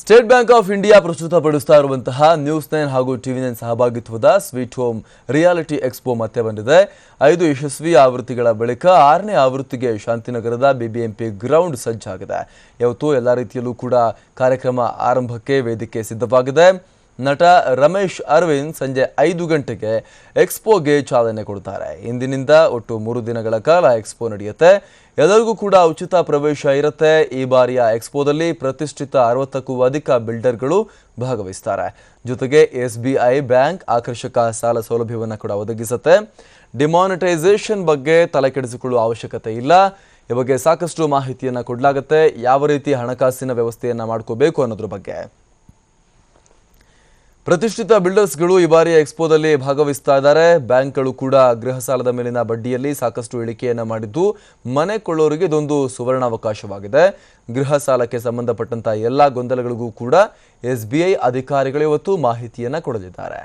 State Bank of India ಪ್ರಸ್ತುತಪಡಿಸ್ತಾ ಇರುವಂತಹ news nine ಹಾಗೂ ಟಿವಿ ನೈನ್ ಸಹಭಾಗಿತ್ವದ ಸ್ವೀಟ್ ಹೋಮ್ ರಿಯಾಲಿಟಿ ಎಕ್ಸ್ಪೋ ಮತ್ತೆ ಬಂದಿದೆ. ಐದು ಯಶಸ್ವಿ ಆವೃತ್ತಿಗಳ ಬಳಿಕ ಆರನೇ ಆವೃತ್ತಿಗೆ ಶಾಂತಿನಗರದ ಬಿಬಿಎಂಪಿ ಗ್ರೌಂಡ್ ಸಜ್ಜಾಗಿದೆ ಯಾವತ್ತೂ ಎಲ್ಲ ರೀತಿಯಲ್ಲೂ ಕೂಡ ಕಾರ್ಯಕ್ರಮ ಆರಂಭಕ್ಕೆ ವೇದಿಕೆ ಸಿದ್ಧವಾಗಿದೆ. ನಟ ರಮೇಶ್ ಅರವಿಂದ್ ಸಂಜೆ ಐದು ಗಂಟೆಗೆ ಎಕ್ಸ್ಪೋಗೆ ಚಾಲನೆ ಕೊಡ್ತಾರೆ ಇಂದಿನಿಂದ ಒಟ್ಟು ಮೂರು ದಿನಗಳ ಕಾಲ ಎಕ್ಸ್ಪೋ ನಡೆಯುತ್ತೆ. ಎಲ್ಲರಿಗೂ ಕೂಡ ಉಚಿತ ಪ್ರವೇಶ ಇರುತ್ತೆ. ಈ ಬಾರಿಯ ಎಕ್ಸ್ಪೋದಲ್ಲಿ ಪ್ರತಿಷ್ಠಿತ ಅರವತ್ತಕ್ಕೂ ಅಧಿಕ ಬಿಲ್ಡರ್ಗಳು ಭಾಗವಹಿಸ್ತಾರೆ. ಜೊತೆಗೆ ಎಸ್ ಬಿ ಐ ಬ್ಯಾಂಕ್ ಆಕರ್ಷಕ ಸಾಲ ಸೌಲಭ್ಯವನ್ನು ಕೂಡ ಒದಗಿಸುತ್ತೆ. ಡಿಮಾನಿಟೈಸೇಷನ್ ಬಗ್ಗೆ ತಲೆ ಕೆಡಿಸಿಕೊಳ್ಳುವ ಅವಶ್ಯಕತೆ ಇಲ್ಲ. ಈ ಬಗ್ಗೆ ಸಾಕಷ್ಟು ಮಾಹಿತಿಯನ್ನು ಕೊಡಲಾಗುತ್ತೆ. ಯಾವ ರೀತಿ ಹಣಕಾಸಿನ ವ್ಯವಸ್ಥೆಯನ್ನು ಮಾಡ್ಕೋಬೇಕು ಅನ್ನೋದ್ರ ಬಗ್ಗೆ. ಪ್ರತಿಷ್ಠಿತ ಬಿಲ್ಡರ್ಸ್ಗಳು ಈ ಬಾರಿಯ ಎಕ್ಸ್ಪೋದಲ್ಲಿ ಭಾಗವಹಿಸ್ತಾ ಇದ್ದಾರೆ. ಬ್ಯಾಂಕ್ಗಳು ಕೂಡ ಗೃಹ ಸಾಲದ ಮೇಲಿನ ಬಡ್ಡಿಯಲ್ಲಿ ಸಾಕಷ್ಟು ಇಳಿಕೆಯನ್ನು ಮಾಡಿದ್ದು, ಮನೆ ಕೊಳ್ಳೋರಿಗೆ ಇದೊಂದು ಸುವರ್ಣಾವಕಾಶವಾಗಿದೆ. ಗೃಹ ಸಾಲಕ್ಕೆ ಸಂಬಂಧಪಟ್ಟಂತಹ ಎಲ್ಲ ಗೊಂದಲಗಳಿಗೂ ಕೂಡ ಎಸ್ ಅಧಿಕಾರಿಗಳು ಇವತ್ತು ಮಾಹಿತಿಯನ್ನು ಕೊಡಲಿದ್ದಾರೆ.